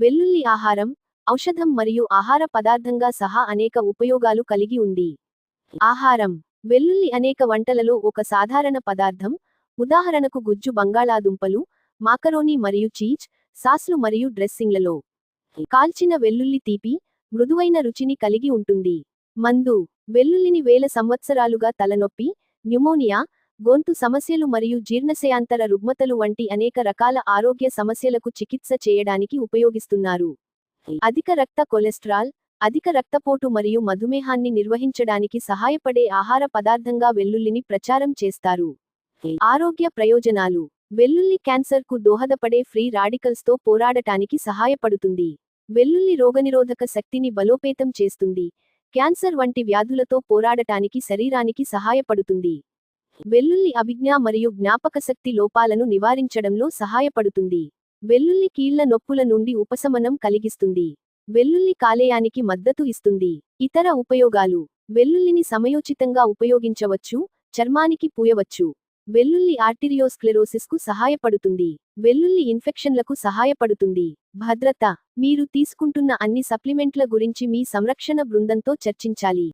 వెల్లుల్లి ఆహారం ఔషధం మరియు ఆహార పదార్థంగా సహా అనేక ఉపయోగాలు కలిగి ఉంది. ఆహారం. వెల్లుల్లి అనేక వంటలలో ఒక సాధారణ పదార్థం. ఉదాహరణకు గుజ్జు బంగాళాదుంపలు మాకరోని మరియు చీజ్ సాస్లు మరియు డ్రెస్సింగ్లలో. కాల్చిన వెల్లుల్లి తీపి మృదువైన రుచిని కలిగి ఉంటుంది. మందు. వెల్లుల్లిని వేల సంవత్సరాలుగా తలనొప్పి న్యూమోనియా గొంతు సమస్యలు మరియు జీర్ణశయాంతర రుగ్మతలు వంటి అనేక రకాల ఆరోగ్య సమస్యలకు చికిత్స చేయడానికి ఉపయోగిస్తున్నారు. అధిక రక్త కొలెస్ట్రాల్ అధిక రక్తపోటు మరియు మధుమేహాన్ని నిర్వహించడానికి సహాయపడే ఆహార పదార్థంగా వెల్లుల్లిని ప్రచారం చేస్తారు. ఆరోగ్య ప్రయోజనాలు. వెల్లుల్లి క్యాన్సర్కు దోహదపడే ఫ్రీ రాడికల్స్తో పోరాడటానికి సహాయపడుతుంది. వెల్లుల్లి రోగనిరోధక శక్తిని బలోపేతం చేస్తుంది. క్యాన్సర్ వంటి వ్యాధులతో పోరాడటానికి శరీరానికి సహాయపడుతుంది. వెల్లుల్లి అభిజ్ఞా మరియు జ్ఞాపకశక్తి లోపాలను నివారించడంలో సహాయపడుతుంది. వెల్లుల్లి కీళ్ళ నొప్పుల నుండి ఉపశమనం కలిగిస్తుంది. వెల్లుల్లి కాలేయానికి మద్దతు ఇస్తుంది. ఇతర ఉపయోగాలు. వెల్లుల్లిని సమయోచితంగా ఉపయోగించవచ్చు చర్మానికి పూయవచ్చు. వెల్లుల్లి ఆర్టిరియోస్క్లెరోసిస్కు సహాయపడుతుంది. వెల్లుల్లి ఇన్ఫెక్షన్లకు సహాయపడుతుంది. భద్రత. మీరు తీసుకుంటున్న అన్ని సప్లిమెంట్ల గురించి మీ సంరక్షణ బృందంతో చర్చించాలి.